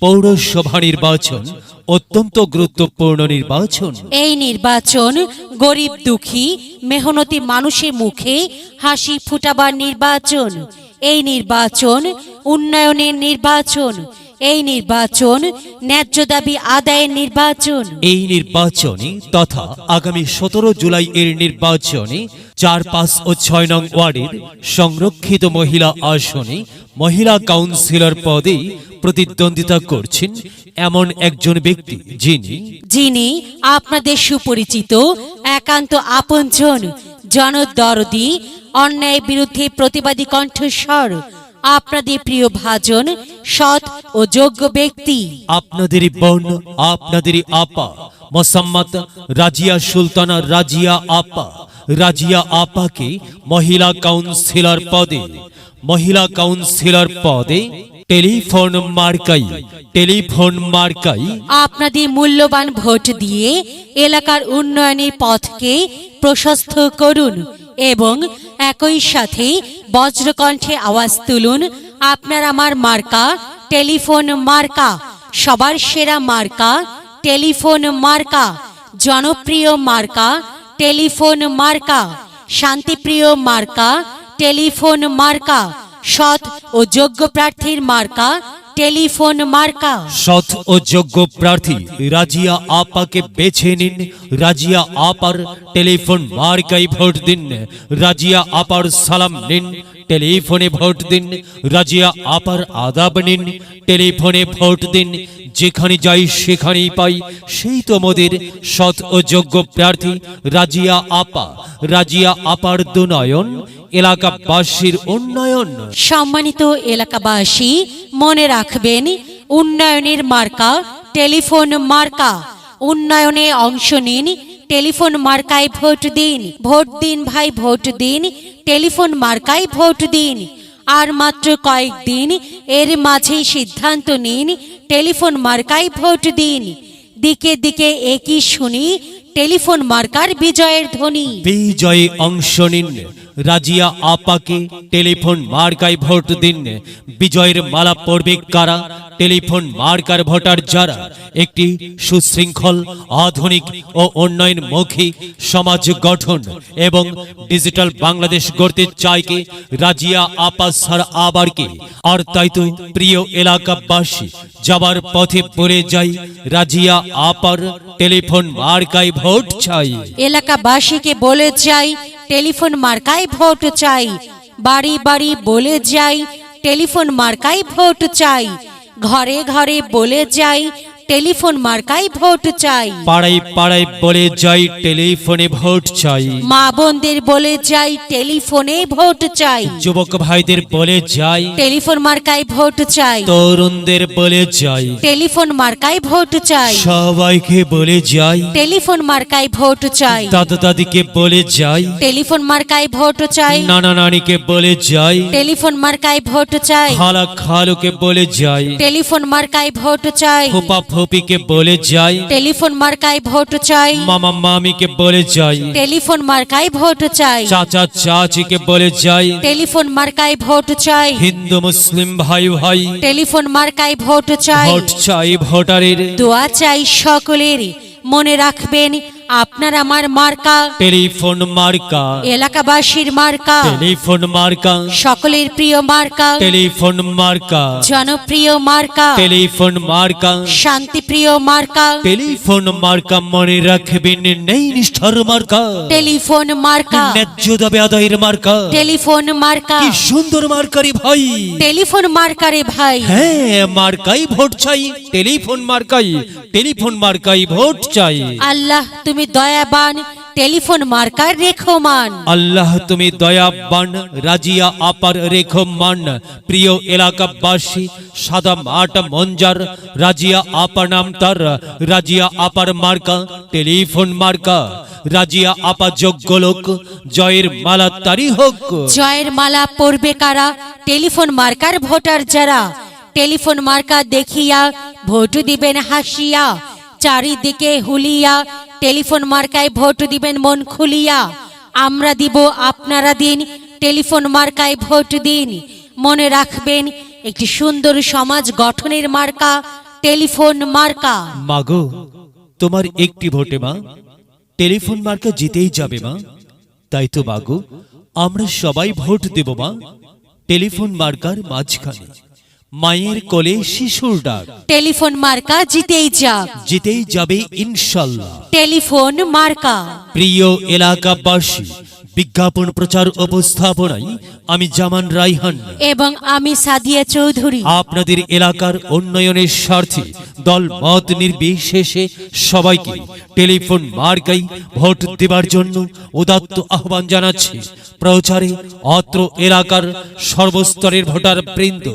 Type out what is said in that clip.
পৌরসভা নির্বাচন, অত্যন্ত গুরুত্বপূর্ণ নির্বাচন। এই নির্বাচন গরিব দুঃখী, মেহনতি মানুষের মুখে হাসি ফুটাবার নির্বাচন। এই নির্বাচন উন্নয়নের নির্বাচন। এই নির্বাচন ন্যায্য দাবি আদায়ের নির্বাচন। এই নির্বাচনে তথা আগামী সতেরো জুলাই এর নির্বাচনে চার পাঁচ ও ছয় নং ওয়ার্ডের সংরক্ষিত মহিলা আসনে মহিলা কাউন্সিলর পদে প্রতিদ্বন্দ্বিতা করছেন এমন একজন ব্যক্তি যিনি যিনি আপনাদের সুপরিচিত একান্ত আপনজন জনদরদি অন্যায় বিরুদ্ধে প্রতিবাদী কণ্ঠস্বর। আপনাদের প্রিয় ভাজন সৎ ও যোগ্য ব্যক্তি। আপনাদেরই বোন আপনাদেরই আপা মোসাম্মত রাজিয়া সুলতানা রাজিয়া আপা রাজিয়া আপাকে মহিলা কাউন্সিলর পদে মহিলা কাউন্সিলর পদে টেলিফোন মার্কাই টেলিফোন মার্কাই। আপনাদের মূল্যবান ভোট দিয়ে এলাকার উন্নয়নের পথকে প্রশস্ত করুন এবং একই সাথে বজ্রকণ্ঠে আওয়াজ তুলুন, আপনার আমার মার্কা, টেলিফোন মার্কা, সবার সেরা মার্কা, টেলিফোন মার্কা, জনপ্রিয় মার্কা, টেলিফোন মার্কা, শান্তিপ্রিয় মার্কা, টেলিফোন মার্কা, সৎ ও যোগ্য প্রার্থীর মার্কা টেলিফোন মার্কা। সৎ ও যোগ্য প্রার্থী, রাজিয়া আপাকে বেছে নিন। রাজিয়া আপার টেলিফোন মার্কাই ভোট দিন। রাজিয়া আপার সালাম নিন। টেলিফোনে ভোট দিন, রাজিয়া আপার আদাব নিন। টেলিফোনে ভোট দিন, যেখানে যাই সেখানেই পাই। সেই তো মোদের সৎ ও যোগ্য প্রার্থী রাজিয়া আপা। রাজিয়া আপার দুনয়ন, এলাকাবাসীর উন্নয়ন। সম্মানিত এলাকাবাসী, মনে রাখবেন, উন্নয়নের মার্কা টেলিফোন মার্কা। উন্নয়নে অংশ নিন, টেলিফোন মার্কায় ভোট দিন। ভোট দিন ভাই, ভোট দিন। টেলিফোন মার্কায় ভোট দিন। আর মাত্র কয়েকদিন এর মাঝেই সিদ্ধান্ত নিন, টেলিফোন মার্কায় ভোট দিন। দিকে দিকে একই শুনি, টেলিফোন মার্কার বিজয়ের ধ্বনি। বিজয়ে অংশ নিন। রাজিয়া আপাকে টেলিফোন মার্কায় ভোট দিন। বিজয়ের মালা পড়বে কারা? টেলিফোন মার্কার ভোটার যারা? একটি সুশৃঙ্খল, আধুনিক ও উন্নয়নমুখী সমাজ গঠন এবং ডিজিটাল বাংলাদেশ গড়তে চাইকে রাজিয়া আপা সার আবারকে আর তাই তো প্রিয় এলাকাবাসী, যাবার পথে পড়ে যাই রাজিয়া আপার টেলিফোন মার্কায় ভোট চাই। এলাকাবাসীকে বলে যাই টেলিফোন মার্কায় ভোট চাই। বাড়ি বাড়ি বলে যাই, টেলিফোন মার্কায় ভোট চাই। ঘরে ঘরে বলে যাই টেলিফোন মার্কায় ভোট চাই। পাড়ায় পাড়ায় বলে যাই টেলিফোনে ভোট চাই। মা বোনদের বলে যাই টেলিফোনে ভোট চাই। যুবক ভাইদের বলে যাই। টেলিফোন মার্কায় ভোট চাই। তরুণদের বলে যাই। টেলিফোন মার্কায় ভোট চাই। সবাইকে বলে যাই। টেলিফোন মার্কায় ভোট চাই। দাদা দাদিকে বলে যাই। টেলিফোন মার্কায় ভোট চাই। নানা নানিকে বলে যাই। টেলিফোন মার্কায় ভোট চাই। খালা খালুকে বলে যাই। টেলিফোন মার্কায় ভোট চাই। ফুপা ফুপিকে বলে যাই। টেলিফোন মার্কায় ভোট চাই। মামা মামিকে বলে যাই। টেলিফোন মার্কায় ভোট চাই। চাচা চাচিকে বলে যাই। টেলিফোন মার্কায় ভোট চাই। হিন্দু মুসলিম ভাই ভাই। টেলিফোন মার্কায় ভোট চাই। ভোট চাই ভোটারের। দোয়া চাই সকলের মনে রাখবেন আপনার আমার মার্কা টেলিফোন মার্কা এলাকাবাসীর মার্কা টেলিফোন মার্কা সকলের প্রিয় মার্কা টেলিফোন মার্কা জনপ্রিয় মার্কা টেলিফোন মার্কা শান্তিপ্রিয় মার্কা টেলিফোন মার্কা মনে রাখবেন নেই নিষ্ঠার মার্কা টেলিফোন মার্কা ন্যায্য দাবে আদায়ের মার্কা টেলিফোন মার্কা কি সুন্দর মার্কারি ভাই। টেলিফোন মার্কারে ভাই। হ্যাঁ মার্কাই ভোট চাই টেলিফোন মার্কাই টেলিফোন মার্কাই ভোট চাই। আল্লাহ তুমি দয়াবান টেলিফোন মার্কার রেখমান। আল্লাহ তুমি দয়াবান রাজিয়া আপার রেখমান। প্রিয় এলাকাবাসী সাদা মাট মঞ্জার রাজিয়া আপা নাম তার রাজিয়া আপার মার্কা টেলিফোন মার্কা। রাজিয়া আপা যোগ্য লোক জয়ের মালা তারি হোক। জয়ের মালা পরবে কারা? টেলিফোন মার্কার ভোটার যারা? টেলিফোন মার্কা দেখিয়া ভোট দিবেন হাসিয়া। চারিদিকে হুলিয়া, টেলিফোন মার্কায় ভোট দিবেন, মন খুলিয়া। আমরা দিব আপনারা দিন, টেলিফোন মার্কায় ভোট দিন। মনে রাখবেন, একটি সুন্দর সমাজ গঠনের মার্কা, টেলিফোন মার্কা। মাগো, তোমার একটি ভোটে মা, টেলিফোন মার্কা জিতেই যাবে মা। তাই তো মাগো, আমরা সবাই ভোট দেব মা, টেলিফোন মার্কার মাঝখানে। মায়ের কোলে শিশুর ডাক। টেলিফোন মার্কা জিতেই যাক। জিতেই যাবে ইনশাল্লাহ। টেলিফোন মার্কা। প্রিয় এলাকাবাসী বিজ্ঞাপন প্রচার উপস্থাপনায় আমি জামান রাইহান এবং আমি সাদিয়া চৌধুরী। আপনাদের এলাকার উন্নয়নের স্বার্থে দল মত নির্বিশেষে সবাইকে টেলিফোন মার্কাই ভোট দেবার জন্য উদাত্ত আহ্বান জানাচ্ছি। প্রচারে অত্র এলাকার সর্বস্তরের ভোটার বৃন্দ